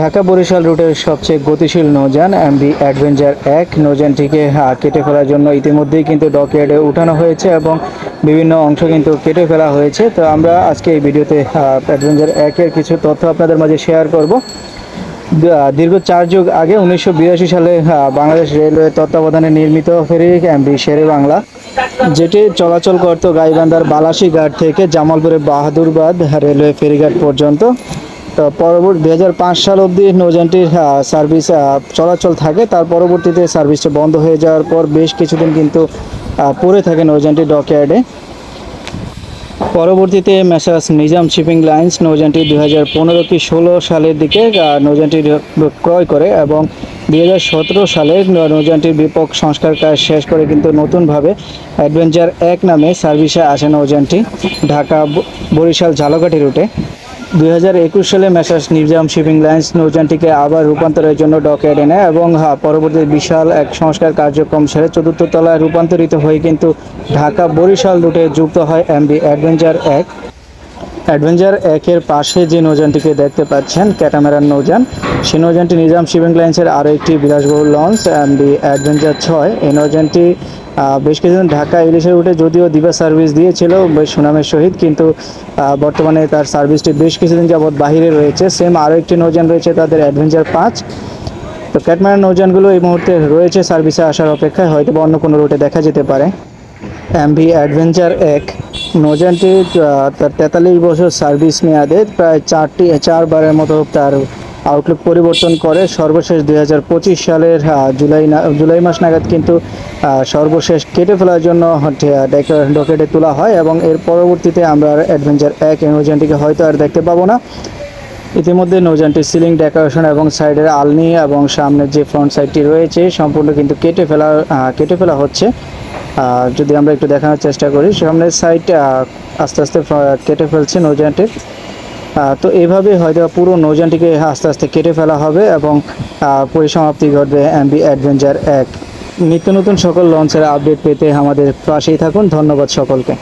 ঢাকা বরিশাল রুটের সবচেয়ে গতিশীল নৌযান এমবি অ্যাডভেঞ্চার এক। নৌযানটিকে কেটে ফেলার জন্য ইতিমধ্যেই কিন্তু ডকইয়ার্ডে উঠানো হয়েছে এবং বিভিন্ন অংশ কিন্তু কেটে ফেলা হয়েছে। তো আমরা আজকে এই ভিডিওতে অ্যাডভেঞ্চার একের কিছু তথ্য আপনাদের মাঝে শেয়ার করব। দীর্ঘ চার যুগ আগে উনিশশো বিরাশি সালে বাংলাদেশ রেলওয়ে তত্ত্বাবধানে নির্মিত ফেরি এমবি শেরে বাংলা, যেটি চলাচল করত গাইবান্ধার বালাসী ঘাট থেকে জামালপুরের বাহাদুরবাদ রেলওয়ে ফেরিঘাট পর্যন্ত। পরবর্তী দু হাজার পাঁচ সাল অবধি নৌযানটির সার্ভিস চলাচল থাকে। তার পরবর্তীতে সার্ভিসটা বন্ধ হয়ে যাওয়ার পর বেশ কিছুদিন কিন্তু পড়ে থাকে নৌযানটি ডকইয়ার্ডে। পরবর্তীতে মেসার্স নিজাম শিপিং লাইন্স নৌযানটি দুই হাজার পনেরো কি ষোলো সালের দিকে নৌযানটি ক্রয় করে এবং দুই হাজার সতেরো সালে নৌযানটির ব্যাপক সংস্কার কাজ শেষ করে কিন্তু নতুনভাবে অ্যাডভেঞ্চার এক নামে সার্ভিসে আসে নৌযানটি ঢাকা বরিশাল ঝালকাঠি রুটে। দুই হাজার একুশ সালে মেসার্স নিজাম শিপিং লাইন্স নৌযানটিকে আবার রূপান্তরের জন্য ডকইয়ার্ডে নেয় এবং পরবর্তীতে বিশাল এক সংস্কার কার্যক্রম সেরে চতুর্থ তলায় রূপান্তরিত হয়ে কিন্তু ঢাকা বরিশাল রুটে যুক্ত হয় এমবি অ্যাডভেঞ্চার এক। অ্যাডভেঞ্চার একের পাশে যে নৌযানটিকে দেখতে পাচ্ছেন ক্যাটামেরান নৌযান সেই নৌযানটি নিজাম শিপিং লাইন্সের আরও একটি বিলাসবহুল লঞ্চ এমবি অ্যাডভেঞ্চার ছয়। এই নৌযানটি বেশ কিছুদিন ঢাকা ইলিশের রুটে যদিও দিবা সার্ভিস দিয়েছিল, বেশ সুনামের সহিত, কিন্তু বর্তমানে তার সার্ভিসটি বেশ কিছুদিন যাবৎ বাহিরে রয়েছে। সেম আরও একটি নৌযান রয়েছে তাদের অ্যাডভেঞ্চার পাঁচ। তো ক্যাটমারান নৌযানগুলো এই মুহূর্তে রয়েছে সার্ভিসে আসার অপেক্ষায় হয়তো বা অন্য কোনো রুটে দেখা যেতে পারে। এমভি অ্যাডভেঞ্চার এক নৌযানটি তার তেতাল্লিশ বছর সার্ভিস মেয়াদে প্রায় চারটি, চারবারের মতো তার আউটলুক পরিবর্তন করে সর্বশেষ দুই হাজার পঁচিশ সালের জুলাই জুলাই মাস নাগাদ কিন্তু সর্বশেষ কেটে ফেলার জন্য ডকেটে তোলা হয় এবং এর পরবর্তীতে আমরা অ্যাডভেঞ্চার এক এই নৌযানটিকে হয়তো আর দেখতে পাবো না। ইতিমধ্যে নৌযানটির সিলিং ডেকোরেশন এবং সাইডের আলনি এবং সামনের যে ফ্রন্ট সাইডটি রয়েছে সম্পূর্ণ কিন্তু কেটে ফেলা কেটে ফেলা হচ্ছে। যদি আমরা একটু দেখানোর চেষ্টা করি সামনের সাইড আস্তে আস্তে কেটে ফেলছে নৌযানটির আহ, তো এইভাবে হয়তো পুরো নৌযানটিকে আস্তে আস্তে কেটে ফেলা হবে এবং পরিসমাপ্তি ঘটবে এমবি অ্যাডভেঞ্চার এক। নিত্য নতুন সকল লঞ্চের আপডেট পেতে আমাদের পাশেই থাকুন। ধন্যবাদ সকলকে।